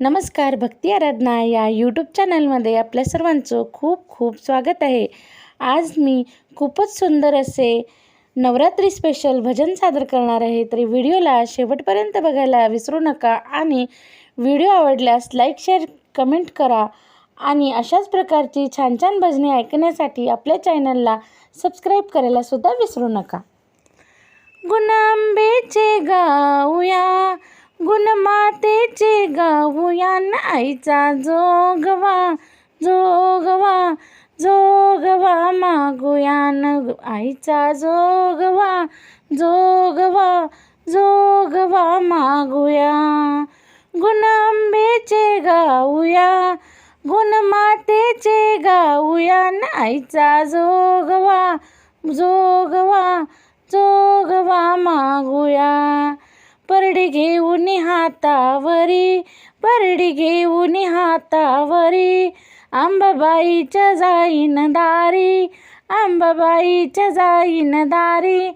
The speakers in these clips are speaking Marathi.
नमस्कार भक्ती आराधना या यूट्यूब चॅनलमध्ये आपल्या सर्वांचं खूप खूप स्वागत आहे. आज मी खूपच सुंदर असे नवरात्री स्पेशल भजन सादर करणार आहे. तरी व्हिडिओला शेवटपर्यंत बघायला विसरू नका आणि व्हिडिओ आवडल्यास लाईक शेअर कमेंट करा आणि अशाच प्रकारची छान छान भजने ऐकण्यासाठी आपल्या चॅनलला सबस्क्राईब करायला सुद्धा विसरू नका. गुणांबेचे गाऊया गुणमातेचे गाऊया आईचा जोगवा जोगवा जोगवा मागूया न आईचा जोगवा जोगवा जोगवा मागूया गुणांबेचे गाऊया गुणमातेचे गाऊया न आईचा जोगवा जोगवा जोगवा मागूया परडी घेऊन हातावरी परडी घेऊन हातावरी आंबाबाईच्या जाईन दारी आंबाबाईच्या जाईन दारी.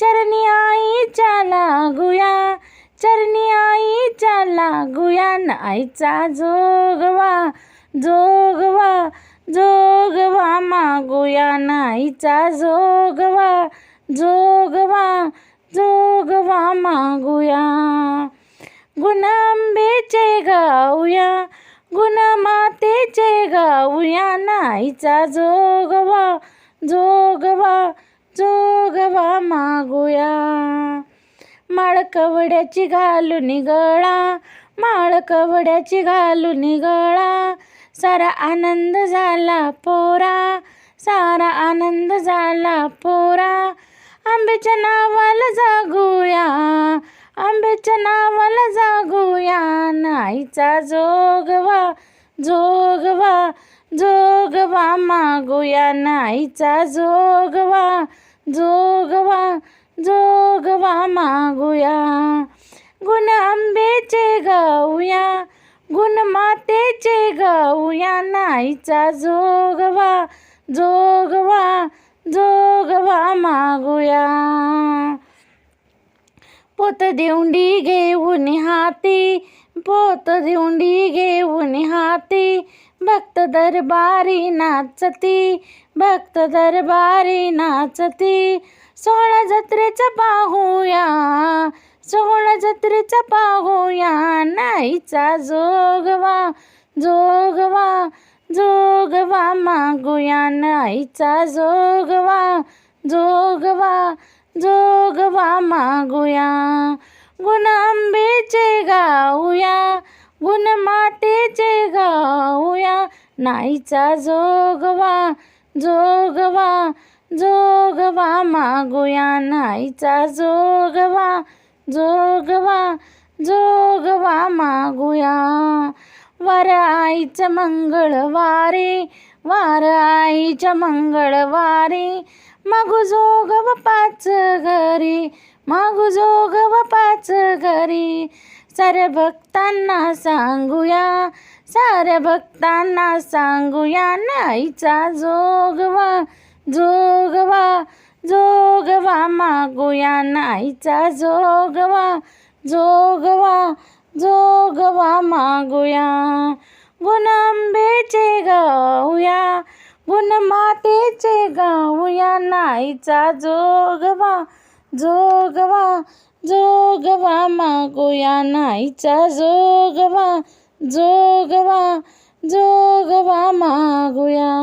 चरणी आईच्या लागूया चरणी आईच्या लागूया न आईचा जोगवा जोगवा जोगवा मागूया न आईचा जोगवा जोगवा जोगवा मागूया. गुणांबेचे गाऊया. गुणमातेचे गाऊया. नाईचा जोगवा जोगवा जोगवा मागूया. माळकवड्याची घालून गळा माळकवड्याची घालून गळा. सारा आनंद झाला पोरा सारा आनंद झाला पोरा. आंब्याच्या नावाला जागूया आंब्याच्या नावाला जागूया. नाईचा जोगवा जोगवा जोगवा मागूया. नाईचा जोगवा जोगवा जोगवा मागूया. गुण आंबेचे गाऊया गुण मातेचे गाऊया. नाईचा जोगवा जोगवा जोगवा मागूया. पोत देऊंडी घेऊन हाती पोत देऊंडी घेऊन हाती. भक्त दरबारी नाचती भक्त दरबारी नाचती. सोहळा जत्रेचा पाहूया सोहळा जत्रेचा पाहूया. नाईचा जोगवा जोगवा जोगवा मागूया नाईचा जोगवा जोगवा जोगवा मागूया. गुण आंबेचे गाऊया गुण मातेचे गाऊया. नाईचा जोगवा जोगवा जोगवा मागूया. नाईचा जोगवा जोगवा जोगवा मागूया. वार आईचं मंगळवारे वार आईच्या मंगळवारे मागू जोग पाच घरी मागू जोग पाच घरी. साऱ्या भक्तांना सांगूया साऱ्या भक्तांना सांगूया नाईचा जोगवा जोगवा जोगवा मागूया नाईचा जोगवा जोगवा भोगवा मागूया. गुण आंबेचे गाऊया. गुणमातेचे गाऊया. नाईचा जोगवा जोगवा जोगवा मागूया. नाईचा जोगवा जोगवा जोगवा मागूया.